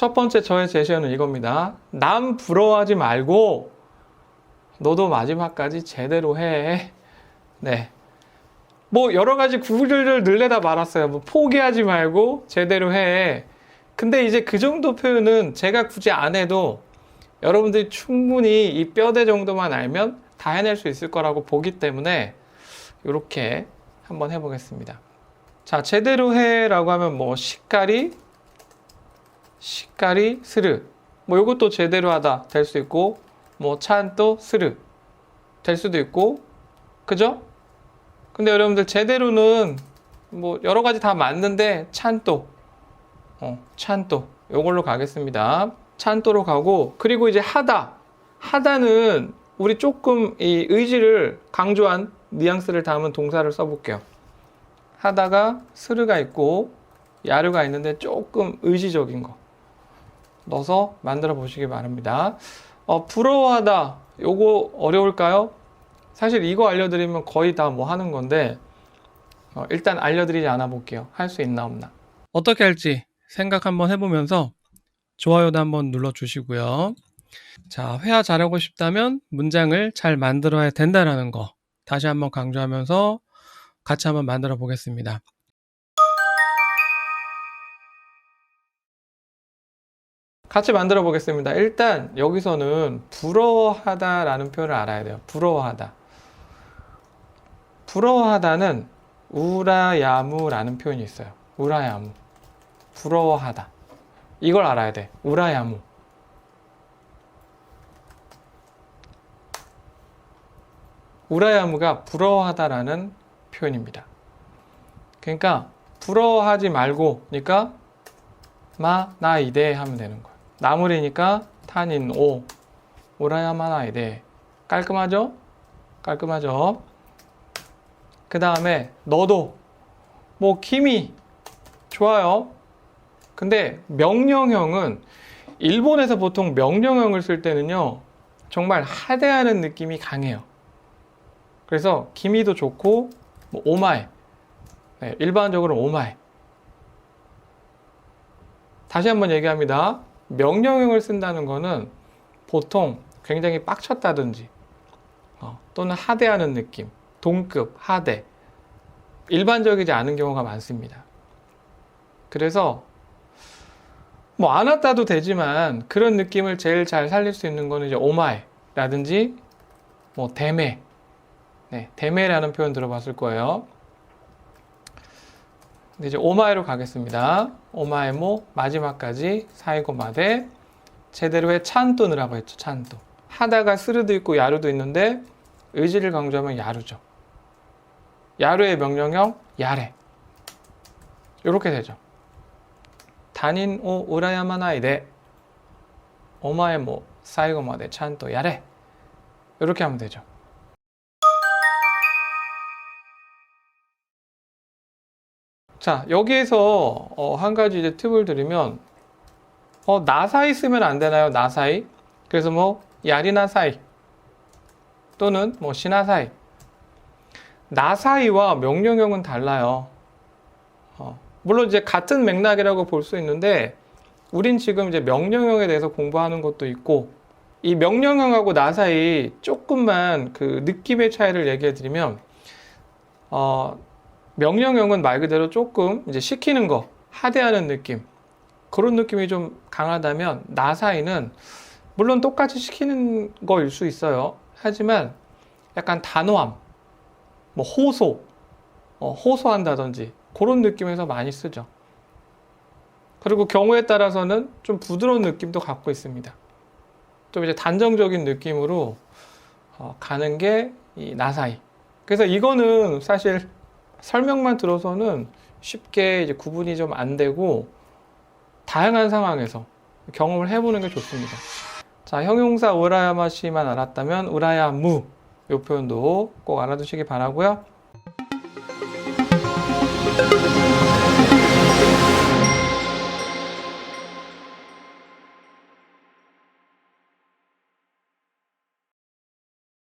첫 번째 저의 제시어는 이겁니다. 남 부러워하지 말고 너도 마지막까지 제대로 해. 네. 뭐 여러 가지 구글을 늘려다 말았어요. 뭐 포기하지 말고 제대로 해. 근데 이제 그 정도 표현은 제가 굳이 안 해도 여러분들이 충분히 이 뼈대 정도만 알면 다 해낼 수 있을 거라고 보기 때문에 이렇게 한번 해보겠습니다. 자, 제대로 해라고 하면 뭐 시까리, 시까리, 스르. 뭐 이것도 제대로 하다 될 수 있고 뭐 찬또 스르 될 수도 있고 그죠? 근데 여러분들 제대로는 뭐 여러 가지 다 맞는데 찬또 어, 찬또 요걸로 가겠습니다. 찬또로 가고 그리고 이제 하다 하다는 우리 조금 이 의지를 강조한 뉘앙스를 담은 동사를 써볼게요. 하다가 스르가 있고 야르가 있는데 조금 의지적인 거 넣어서 만들어 보시기 바랍니다. 어, 부러워하다 요거 어려울까요? 사실 이거 알려드리면 거의 다 뭐 하는 건데 어, 일단 알려드리지 않아 볼게요. 할 수 있나 없나. 어떻게 할지 생각 한번 해보면서 좋아요도 한번 눌러주시고요. 자, 회화 잘하고 싶다면 문장을 잘 만들어야 된다라는 거 다시 한번 강조하면서 같이 한번 만들어 보겠습니다. 같이 만들어 보겠습니다. 일단 여기서는 부러워하다라는 표현을 알아야 돼요. 부러워하다. 부러워하다는 우라야무라는 표현이 있어요. 우라야무. 부러워하다. 이걸 알아야 돼. 우라야무. 우라야무가 부러워하다라는 표현입니다. 그러니까 부러워하지 말고 그러니까 마 나이데 하면 되는 거예요. 나무래니까 탄인 오 오라야마 나이데 깔끔하죠? 깔끔하죠? 그 다음에 너도 뭐 김이 좋아요. 근데 명령형은 일본에서 보통 명령형을 쓸 때는요 정말 하대하는 느낌이 강해요. 그래서 기미도 좋고 뭐 오마이 네, 일반적으로 오마이 다시 한번 얘기합니다. 명령형을 쓴다는 거는 보통 굉장히 빡쳤다든지 어, 또는 하대하는 느낌 동급 하대 일반적이지 않은 경우가 많습니다. 그래서 뭐 안 왔다도 되지만 그런 느낌을 제일 잘 살릴 수 있는 거는 이제 오마이라든지 뭐 대매 네, 대매라는 표현 들어봤을 거예요. 근데 이제 오마에로 가겠습니다. 오마에모 마지막까지 사이고 마대 제대로의 찬또 넣으라고 했죠. 찬또. 하다가 스르도 있고 야루도 있는데 의지를 강조하면 야루죠. 야루의 명령형 야레. 이렇게 되죠. 단인 오 우라야마나이데 오마에모 사이고 마대 찬또 야레. 이렇게 하면 되죠. 자, 여기에서 어, 한 가지 이제 팁을 드리면 어, 나사이 쓰면 안 되나요? 나사이. 그래서 뭐 야리나사이 또는 뭐 시나사이. 나사이와 명령형은 달라요. 어, 물론 이제 같은 맥락이라고 볼 수 있는데 우린 지금 이제 명령형에 대해서 공부하는 것도 있고 이 명령형하고 나사이 조금만 그 느낌의 차이를 얘기해 드리면 어, 명령형은 말 그대로 조금 이제 시키는 거, 하대하는 느낌. 그런 느낌이 좀 강하다면 나사이는 물론 똑같이 시키는 거일 수 있어요. 하지만 약간 단호함, 뭐 호소, 어, 호소한다든지 그런 느낌에서 많이 쓰죠. 그리고 경우에 따라서는 좀 부드러운 느낌도 갖고 있습니다. 좀 이제 단정적인 느낌으로 어, 가는 게 이 나사이. 그래서 이거는 사실 설명만 들어서는 쉽게 이제 구분이 좀 안 되고 다양한 상황에서 경험을 해보는 게 좋습니다. 자, 형용사 우라야마시만 알았다면 우라야무 이 표현도 꼭 알아두시기 바라고요.